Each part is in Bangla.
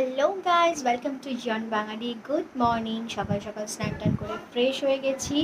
হ্যালো গাইজ ওয়েলকাম টু জন বাঙালি গুড মর্নিং সকাল সকাল স্নান টান করে ফ্রেশ হয়ে গেছি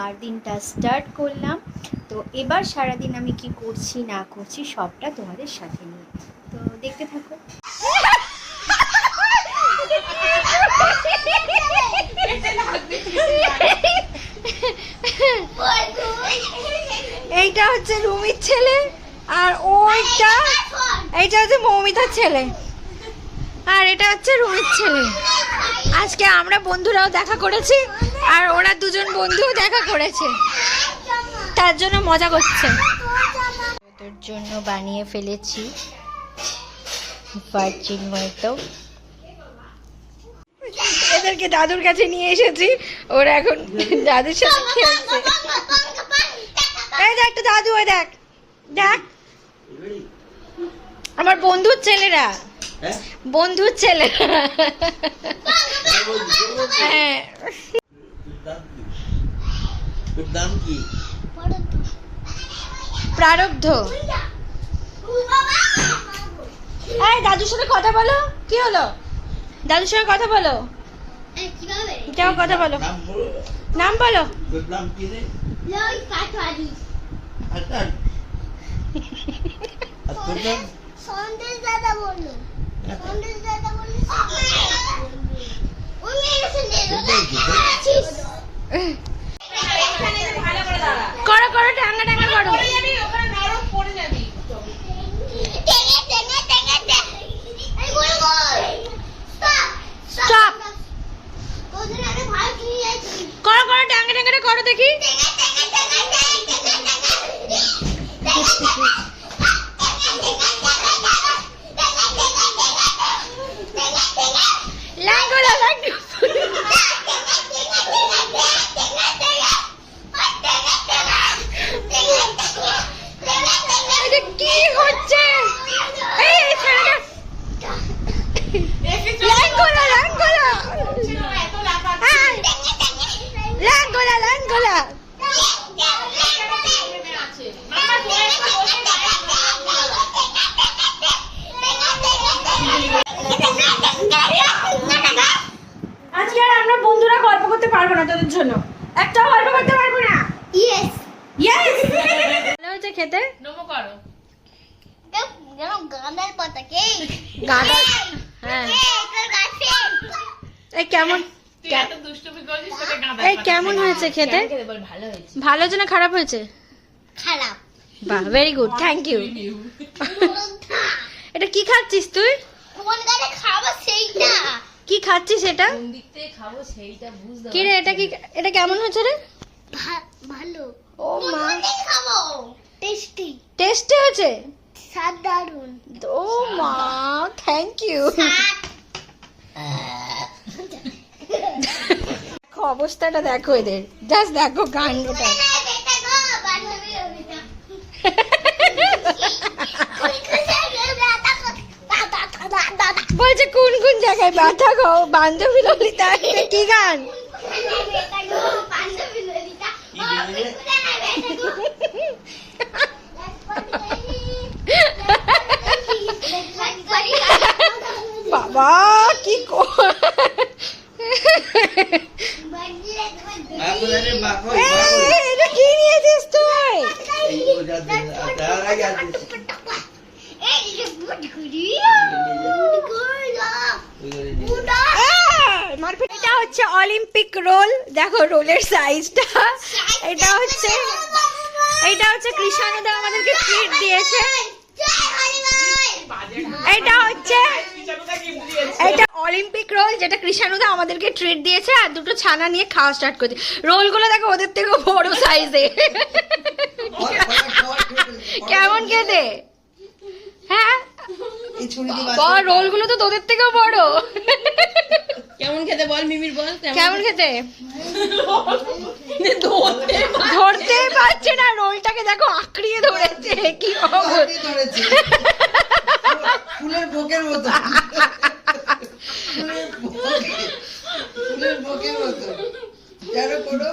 আর দিনটা স্টার্ট করলাম। তো এবার সারাদিন আমি কি করছি, না করছি সবটা তোমাদের সাথে নিয়ে। তো দেখতে থাকো। এইটা হচ্ছে রুমির ছেলে আর ওইটা এইটা হচ্ছে মৌমিতার ছেলে। আর এটা হচ্ছে রোহিত ছেলে। আজকে আমরা বন্ধুরাও দেখা করেছি আর ওরা দুজন বন্ধুও দেখা করেছে। তার জন্য মজা করছে। ওদের জন্য বানিয়ে ফেলেছি। ভার্জিন মতো। এদেরকে দাদুর কাছে নিয়ে এসেছি। ওরা এখন দাদুর সাথে খেলছে। এই দেখ একটা দাদু ওই দেখ। দেখ। আমার বন্ধুর ছেলেরা। বন্ধুর ছেলেরা হ্যাঁ। তোর দাম কি? প্রারব্ধ। এই দাদুর সাথে কথা বলো। কি হলো? দাদুর সঙ্গে কথা বলো। যাও কথা বলো? নাম বলো। সন্দেশ দাদা বলল। Under the লাঙ্গলা হ্যাঁ, লাঙ্গলা লাঙ্গলা আজকে আর আমরা বন্ধুরা গল্প করতে পারব না তোদের জন্য। একটাও গল্প করতে পারব না? ইয়েস ইয়েস ভালো হয়েছে খেতে? যেন গাঁদার পাতা কে? গাঁদা হ্যাঁ। এই কেমন এই কেমন হয়েছে খেতে? ভালো হয়েছে। না খারাপ হয়েছে? খারাপ। বাহ ভেরি গুড থ্যাংক ইউ এটা কি খাচ্ছিস তুই? কি খাচ্ছিস এটা? কি রে এটা কি এটা কেমন হয়েছে রে? ভালো। ও মা। টেস্টি। টেস্টি হয়েছে? সাধারণ। ও মা থ্যাংক ইউ দেখো অবস্থাটা দেখো এদের। জাস্ট দেখো কাণ্ডটা বলছে কোন কোন জায়গায় ব্যথা গো? বান্ধবী ললিতা কি গান? বাবা, কি হচ্ছে অলিম্পিক রোল দেখো রোলের সাইজটা এটা হচ্ছে এটা হচ্ছে কৃষাণুদা আমাদেরকে ট্রিট দিয়েছে এটা হচ্ছে এটা অলিম্পিক রোল যেটা কৃষাণুদা আমাদেরকে ট্রিট দিয়েছে আর দুটো ছানা নিয়ে খাওয়া স্টার্ট করছে। রোলগুলো দেখো ওদের থেকেও বড় সাইজে কেমন খেতে? হ্যাঁ? এই ছুরি দিয়ে বল রোলগুলো তো তোদের থেকেও বড়। কেমন খেতে বল মিমির বল কেমন? খেতে? ধরতে পারছে না রোলটাকে দেখো আঁকড়িয়ে ধরেছে কি অবস্থা? ধরেছে। ফুলের বুকের মতো। ফুলের বুকে- ফুলের মতো। যেন কোনো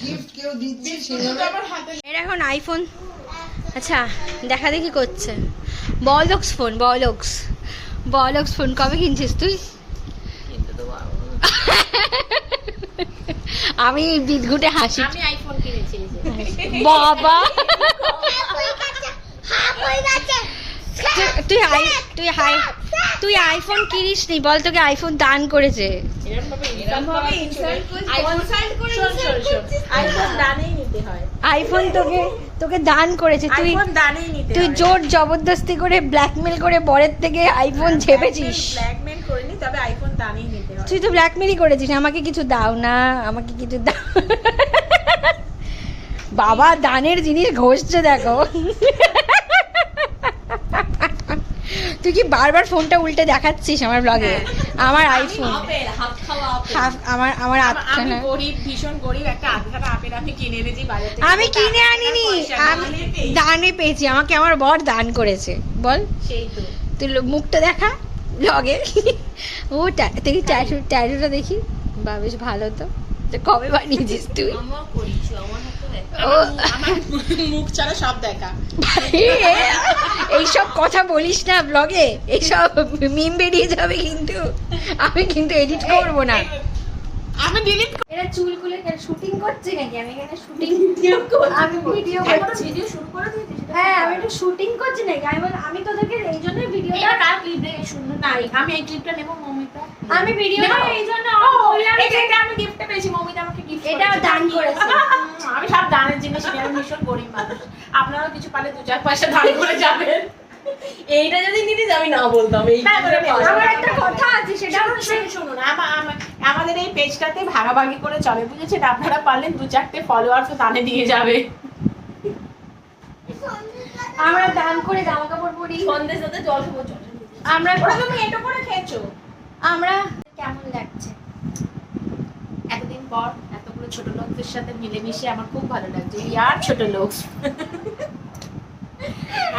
গিফট কেউ দিচ্ছে সেভাবে এর এখন আইফোন আচ্ছা দেখা দেখি করছে। বলক্স ফোন বলক্স বলক্স ফোন কবে কিনছিস তুই। আমি বিদঘুটে হাসি। আমি আইফোন কিনেছি এই যে। বাবা। তুই- তুই হাই তুই হাই তুই আইফোন কিনিস নি? বল তোকে আইফোন দান করেছে। আইফোন হয় তোকে তোকে দান করেছে। তুই তুই জোর জবরদস্তি করে ব্ল্যাকমেল করে বরের থেকে আইফোন ছেপেছিস। আইফোন দানেই তুই তো ব্ল্যাকমেলই করেছিস আমাকে কিছু দাও না আমাকে কিছু দাও বাবা দানের জিনিস ঘষছে দেখো। তুই কি বারবার ফোনটা উল্টে দেখাচ্ছিস আমার ব্লগে আমার আইফোন আমার আমার আম- আমি আটখানা ভীষণ গরিব একটা আপেল আমি কিনে এনেছি বাজার আমি কিনে আনিনি। আমি দানে পেয়েছি। আমাকে আমার বর দান করেছে। বল। সেই তো। তুই মুখটা দেখা ব্লগে ওটা দেখি ট্যাটু ট্যাটুটা দেখি। বা বেশ ভালো তো। তো কবে বানিয়েছিস তুই? মুখ- ছাড়া সব দেখা। এইসব কথা বলিস না ব্লগে এইসব মিম বেরিয়ে যাবে কিন্তু। আমি কিন্তু এডিট করব না। আমি ডিলিট এরা চুল খুলে শুটিং করছে নাকি? আমি এখানে শুটিং আমি ভিডিও করছি। ভিডিও শুরু করে দিয়েছিস হ্যাঁ আমি একটু শুটিং করছি নাকি? আমি বল আমি তোদেরকে এই জন্য ভিডিওটা কার ক্লিপ শুনলো নাই আমি এই ক্লিপটা নেব মমিতা। আমি ভিডিওটা এই জন্য এটা আমি গিফটে পেয়েছি মমিতা আমাকে গিফট এটা দান করেছে। আমি সব দানের জিনিস নিয়ে আমি ভীষণ গরিব মানুষ। আপনারাও কিছু পালে দু চার পয়সা দান করে যাবেন। এইটা যদি নিতে আমি না বলতাম এই আমার একটা কথা আছে সেটা শুনুন হচ্ছে শুনুন শুনুন আমা- আমা- আমাদের এই পেজটাতে ভাগাভাগি করে চলে বুঝেছেন আপনারা পারলেন দু চারটে ফলোয়ার্স দানে দিয়ে যাবে। আমরা দান করে জামা কাপড় পরি। সন্ধ্যের সাথে জল খাব আমরা ওরা তুমি এটো করে খেয়েছো? আমরা কেমন লাগছে? এতদিন পর এতগুলো ছোট লোকদের সাথে মিলেমিশে আমার খুব ভালো লাগছে। উই আর ছোট লোক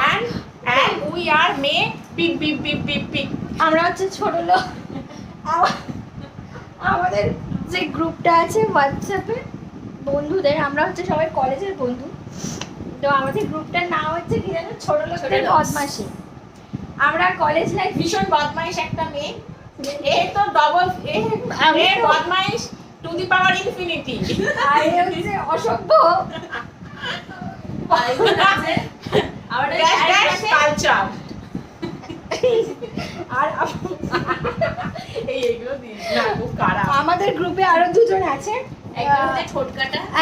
and and we are may big big big big big আমরা হচ্ছে ছোট লোক। আমা- আমাদের যে গ্রুপটা আছে হোয়াটসঅ্যাপে বন্ধুদের আমরা হচ্ছে সবাই কলেজের বন্ধু। তো আমাদের গ্রুপটার নাম হচ্ছে কি জানো? ছোট লোকদের লোক। বদমাসি আমরা কলেজ লাইফ ভীষণ বদমাইশ একটা মেয়ে। এ তো ডবল এ বদমাইশ টু দি পাওয়ার ইনফিনিটি আর হচ্ছে অসভ্য। আমাদের গ্রুপে আরও দুজন আছে।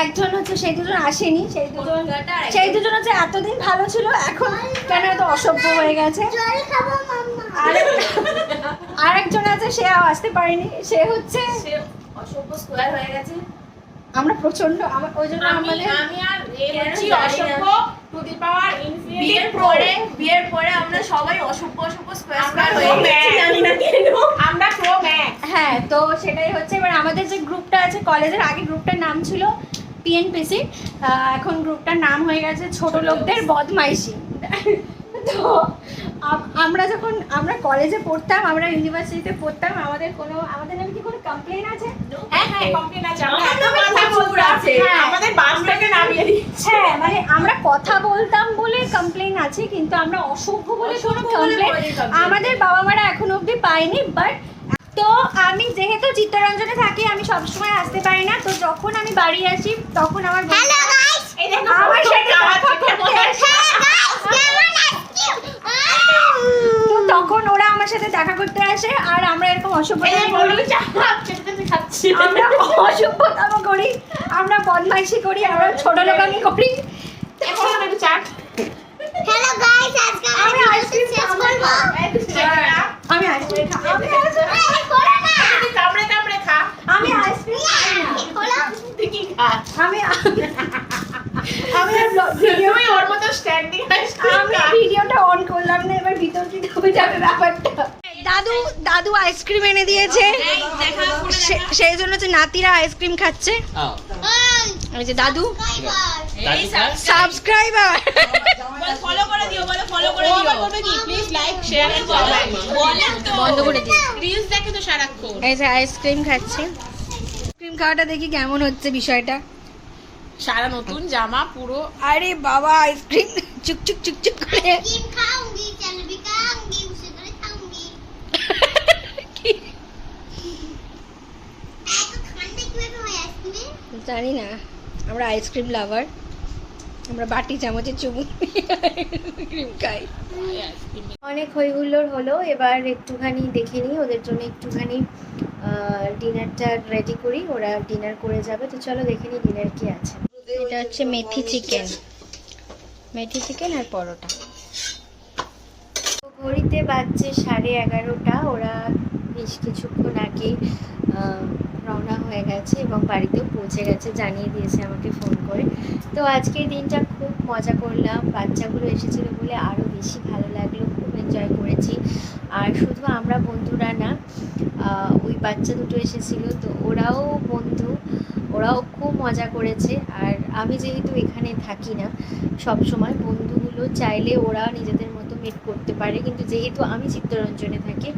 একজন হচ্ছে সেই দুজন আসেনি। সেই দুজন সেই দুজন হচ্ছে এতদিন ভালো ছিল এখন কেন এত অসভ্য হয়ে গেছে? আর একজন আছে সে আর আসতে পারেনি। সে হচ্ছে সে অসভ্য স্কোয়ার হয়ে গেছে। আমরা প্রচণ্ড আমার ওই জন্য আমাদের আমি আর। অসভ্য টু দি পাওয়ার ইনফিনিটি পরে বিয়ের পরে আমরা সবাই অসভ্য অসভ্য স্কোয়ার স্কোয়ার হয়ে গেছি জানি না কেন। আমরা প্রো ম্যাক্স হ্যাঁ তো সেটাই হচ্ছে এবার আমাদের যে গ্রুপটা আছে কলেজের আগে গ্রুপটার নাম ছিল পিএনপিসি এখন গ্রুপটার নাম হয়ে গেছে ছোট লোকদের বদমাইশি। তো আমরা যখন আমরা কলেজে পড়তাম আমরা ইউনিভার্সিটিতে পড়তাম আমাদের কোনো আমাদের নামে কি কোনো কমপ্লেন আছে? হ্যাঁ হ্যাঁ কমপ্লেন আছে। আমাদের এত নামে কথা প্রচুর বলতাম আছে। হ্যাঁ। আমাদের বাস থেকে নামিয়ে দিচ্ছে হ্যাঁ মানে আমরা কথা বলতাম বলে কমপ্লেন আছে কিন্তু আমরা অসভ্য বলে কোনো কমপ্লেন আমাদের বাবা মারা এখনও অবধি পায়নি বাট তো আমি যেহেতু চিত্তরঞ্জনে থাকি আমি সবসময় আসতে পারি না। তো যখন আমি বাড়ি আসি তখন আমার তো তখন ওরা আমার সাথে দেখা করতে আসে আর আমরা এরকম অসভ্যতা করি। আমরা বদমাইশি করি আমরা ছোট লোকামি করি। এখন একটু চাট আমি আইসক্রিম শেষ খাব। আমি আইসক্রিম খা- আমি আইসক্রিম এই, করো না কামড়ে কামড়ে খা। আমি আইসক্রিম খাই না খোলো তুই কি খা? আমি আমি ভিডিও তুই ওর মতো স্ট্যান্ডিং আমি ভিডিওটা অন করলাম না এবার ভিতর দিকে যাবে ব্যাপারটা। দাদু দাদু আইসক্রিম এনে দিয়েছে। সে- সেই জন্য নাতিরা আইসক্রিম খাচ্ছে। ওই যে দাদু। সাবস্ক্রাইবার ফলো করে দিও oh, বলো ফলো করে দিও। করবে কি? প্লিজ লাইক শেয়ার এন্ড বন্ধ করে রিলস দেখে তো সারাক্ষণ। এই যে আইসক্রিম খাচ্ছি। আইসক্রিম খাওয়াটা দেখি কেমন হচ্ছে বিষয়টা। সারা নতুন জামা পুরো। আরে বাবা আইসক্রিম চুক চুক চুক চুক করে। জানি না। আমরা আইসক্রিম লাভার আমরা বাটি চামচে চুমু ক্রিম খাই। অনেক হই হুল্লোড় হলো এবার একটুখানি দেখে নিই ওদের জন্য একটুখানি ডিনারটা রেডি করি ওরা ডিনার করে যাবে তো চলো দেখে নিই ডিনার কি আছে। এটা হচ্ছে মেথি চিকেন মেথি চিকেন আর পরোটা। ঘড়িতে বাজছে সাড়ে এগারোটা ওরা বেশ কিছুক্ষণ আগে রওনা হয়ে গেছে এবং বাড়িতেও পৌঁছে গেছে, জানিয়ে দিয়েছে আমাকে ফোন করে। তো আজকের দিনটা খুব মজা করলাম, বাচ্চাগুলো এসেছিল বলে আরও বেশি ভালো লাগল, খুব এনজয় করেছি। আর শুধু আমরা বন্ধুরা না ওই বাচ্চা দুটো এসেছিল, তো ওরাও বন্ধু, ওরাও খুব মজা করেছে। আর আমি যেহেতু এখানে থাকি না, সব সময় বন্ধুগুলো চাইলে ওরা নিজেদের মতো মিট করতে পারে। কিন্তু যেহেতু আমি চিত্তরঞ্জনে থাকি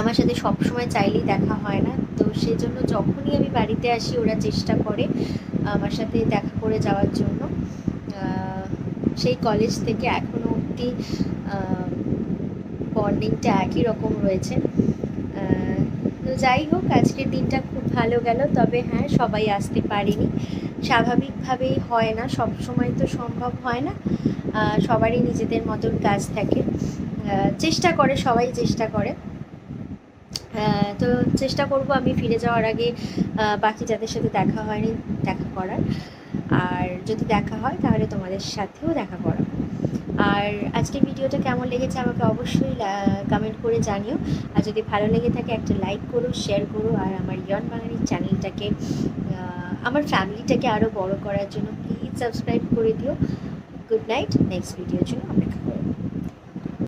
আমার সাথে সব সময় চাইলেই দেখা হয় না। তো সেই জন্য যখনই আমি বাড়িতে আসি, ওরা চেষ্টা করে আমার সাথে দেখা করে যাওয়ার জন্য। সেই কলেজ থেকে এখনও অবধি বন্ডিংটা একই রকম রয়েছে। তো যাই হোক, আজকের দিনটা খুব ভালো গেল। তবে হ্যাঁ সবাই আসতে পারেনি। স্বাভাবিকভাবেই হয় না সব সময় তো সম্ভব হয় না। সবারই নিজেদের মতন কাজ থাকে। চেষ্টা করে, সবাই চেষ্টা করে। তো চেষ্টা করব আমি ফিরে যাওয়ার আগে বাকি যাদের সাথে দেখা হয়নি, দেখা করার। আর যদি দেখা হয়, তাহলে তোমাদের সাথেও দেখা করা আর আজকের ভিডিওটা কেমন লেগেছে আমাকে অবশ্যই কমেন্ট করে জানিও। আর যদি ভালো লেগে থাকে, একটা লাইক করো শেয়ার করো। আর আমার ইয়ন বাঙালির চ্যানেলটাকে আমার ফ্যামিলিটাকে আরও বড় করার জন্য প্লিজ সাবস্ক্রাইব করে দিও। গুড নাইট নেক্সট ভিডিওর জন্য অপেক্ষা করো।